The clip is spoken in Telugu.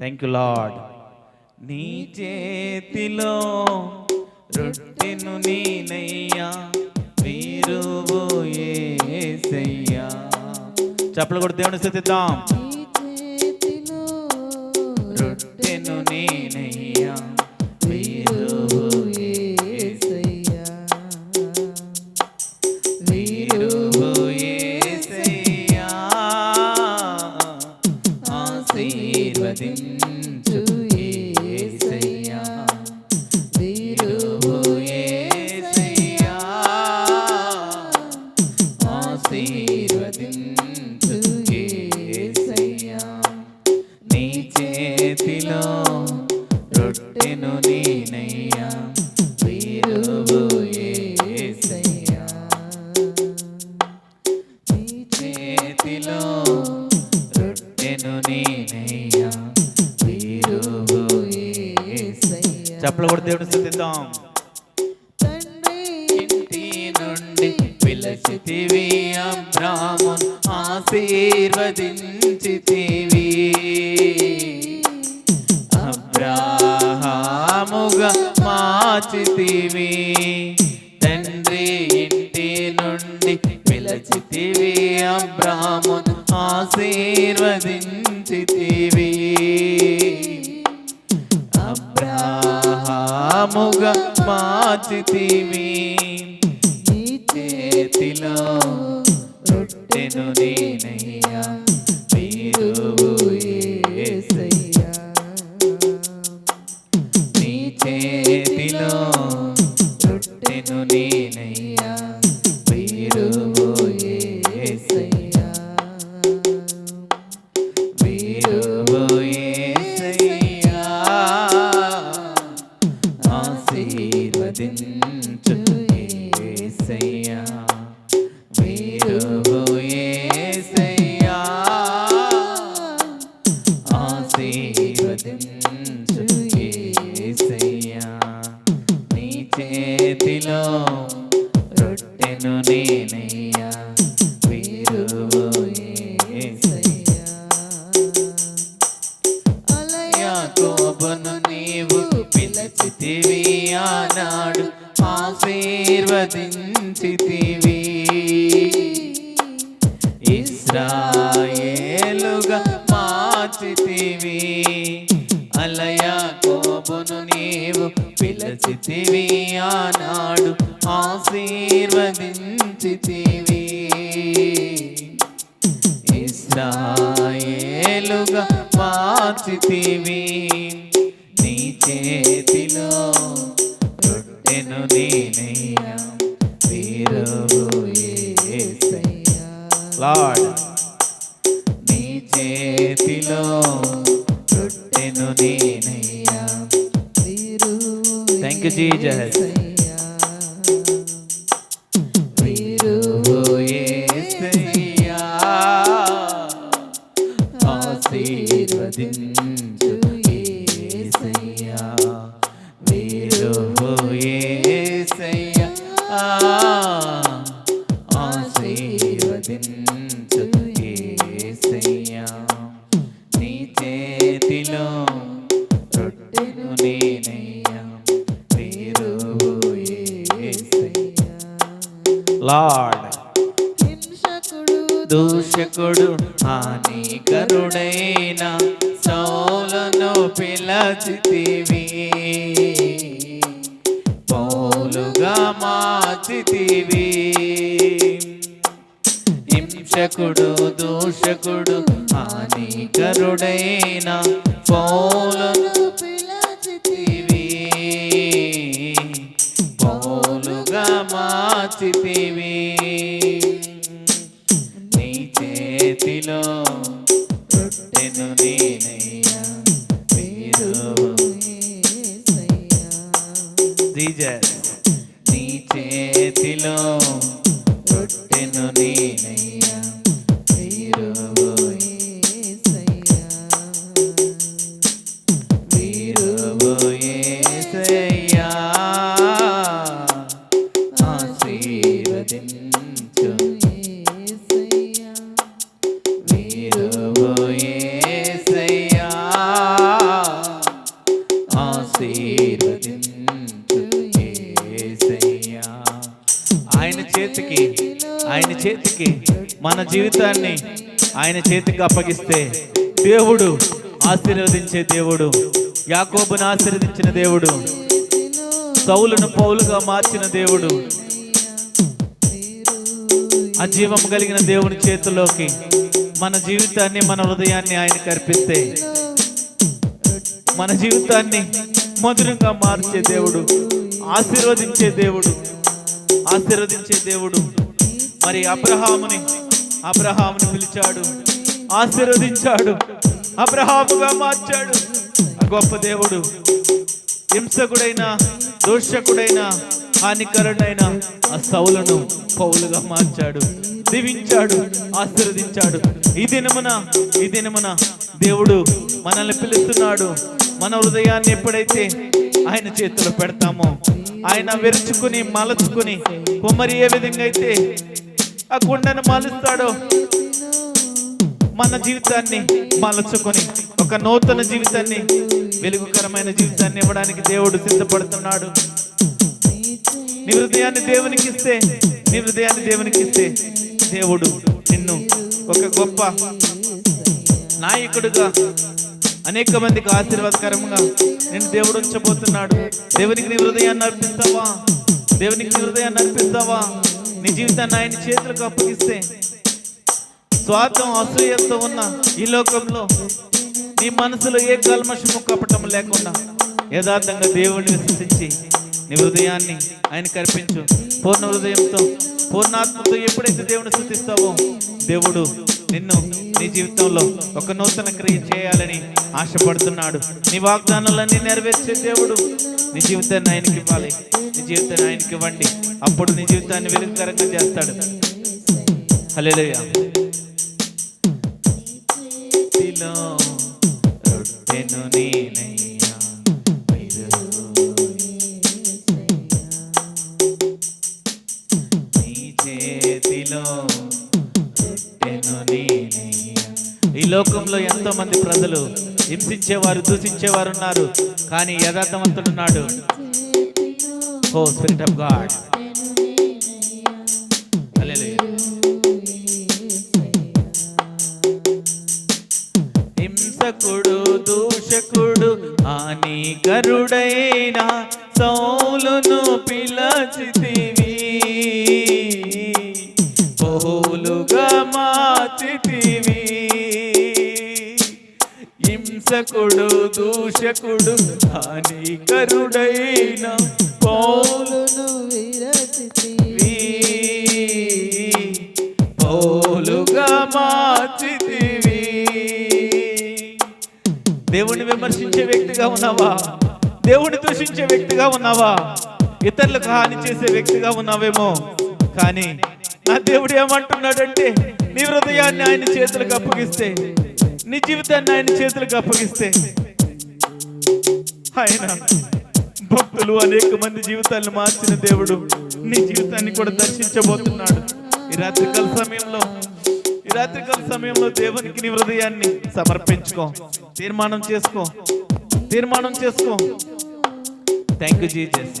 థ్యాంక్ యూ లాడ్ నీ చేతిలో రొట్టెను నేనయ్యా వీరువు ఏసయ్యా. చప్పలు కూడా దేవుని స్థుతిద్దాం. ఆశీర్వదించు దేవుడు ఇంటి నుండి పిలచితివి అబ్రామున్ ఆశీర్వదించితివి. అబ్రాహాముగా మార్చితివి. తండ్రి ఇంటి నుండి పిలచితివి అబ్రామున్ ఆశీర్వదించి మార్చితివి ఆశీర్వదించు యేసయ్యా నీ చేతిలో రొట్టెను నేనయ్యా వీరు యేసయ్యా యాకోబును నీవు పిలచితివి ఆనాడు ఆశీర్వదించితివి ఇస్రా పిలచితివి ఆనాడు ఆశీర్వదించితివి. ఇస్రాయేలుగా మార్చితివి నీ చేతిలో రొట్టెను నేనయ్యా. వీరువు యేసయ్యా లార్డ్. థ్యాంక్ యూ పిలచితివి. పౌలుగా మార్చితివి. హింసకుడు దూషకుడు హానికరుడైన పౌలను పిలచితివి. పౌలుగా మార్చితివి. మన జీవితాన్ని ఆయన చేతికి అప్పగిస్తే దేవుడు ఆశీర్వదించే దేవుడు. యాకోబును ఆశీర్వదించిన దేవుడు. సౌలును పౌలుగా మార్చిన దేవుడు. అజీవం కలిగిన దేవుని చేతిలోకి మన జీవితాన్ని మన హృదయాన్ని ఆయన అర్పిస్తే మన జీవితాన్ని మధురంగా మార్చే దేవుడు ఆశీర్వదించే దేవుడు ఆశీర్వదించే దేవుడు. మరి అబ్రహాముని అబ్రహాం పిలిచాడు ఆశీర్వదించాడు అబ్రహాముగా మార్చాడు. ఆ గొప్ప దేవుడు హింసకుడైన దోషకుడైన హానికరుడైన ఆ సౌలను పౌలుగా మార్చాడు దీవించాడు ఆశీర్వదించాడు. ఈ దినమున ఈ దినమున దేవుడు మనల్ని పిలుస్తున్నాడు. మన హృదయాన్ని ఎప్పుడైతే ఆయన చేతిలో పెడతామో ఆయన విరుచుకుని మలచుకుని కుమ్మరి ఏ విధంగా అయితే ఆ కొండను మలుస్తాడో? మన జీవితాన్ని మలచుకొని ఒక నూతన జీవితాన్ని వెలుగుకరమైన జీవితాన్ని ఇవ్వడానికి దేవుడు సిద్ధపడుతున్నాడు. నీ హృదయాన్ని దేవునికి ఇస్తే నీ హృదయాన్ని దేవునికి ఇస్తే దేవుడు నిన్ను ఒక గొప్ప నాయకుడుగా అనేక మందికి ఆశీర్వాదకరంగా నేను దేవుడు ఉంచబోతున్నాడు. దేవునికి నీ హృదయాన్ని అర్పిస్తావా? దేవునికి నీ హృదయాన్ని అర్పిస్తావా? నీ జీవితాన్ని ఆయన చేతులకు అప్పగిస్తే స్వార్థం అసూయతో ఉన్న ఈ లోకంలో నీ మనసులో ఏ కల్మషము కపటం లేకుండా యథార్థంగా దేవుడిని విశ్వసించి నీ హృదయాన్ని ఆయన కనిపించు పూర్ణ హృదయంతో పూర్ణాత్మతో ఎప్పుడైతే దేవుని స్థుతిస్తావో దేవుడు నిన్ను నీ జీవితంలో ఒక నూతన క్రియ చేయాలని ఆశపడుతున్నాడు. నీ వాగ్దానాలన్నీ నెరవేర్చే దేవుడు నీ జీవితాన్ని ఆయనకి ఇవ్వాలి. నీ జీవితాన్ని ఆయనకి ఇవ్వండి. అప్పుడు నీ జీవితాన్ని వెలుగుకరంగా చేస్తాడు. హల్లెలూయా. రొట్టెను లోకంలో ఎంతో మంది ప్రజలు హింసించేవారు దూషించేవారు ఉన్నారు కానీ యథార్థవంతుడున్నాడు ఓ స్పిరిట్ ఆఫ్ గాడ్. హింసకుడు దూషకుడు హానికరుడైన పౌలును విరచితివి పౌలుగా మార్చితివి. దేవుణ్ణి విమర్శించే వ్యక్తిగా ఉన్నావా? దేవుణ్ణి దూషించే వ్యక్తిగా ఉన్నావా? ఇతరులకు హాని చేసే వ్యక్తిగా ఉన్నావేమో? కానీ నా దేవుడు ఏమంటున్నాడంటే నీ హృదయాన్ని ఆయన చేతులకు అప్పగిస్తే నీ జీవితాన్ని ఆయన చేతులకు అప్పగిస్తే ఆయన భక్తులు అనేక మంది జీవితాలను మార్చిన దేవుడు నీ జీవితాన్ని కూడా దర్శించబోతున్నాడు. ఈ రాత్రికాల సమయంలో ఈ రాత్రికాల సమయంలో దేవునికి నీ హృదయాన్ని సమర్పించుకో. తీర్మానం చేసుకో. తీర్మానం చేసుకో. Thank you Jesus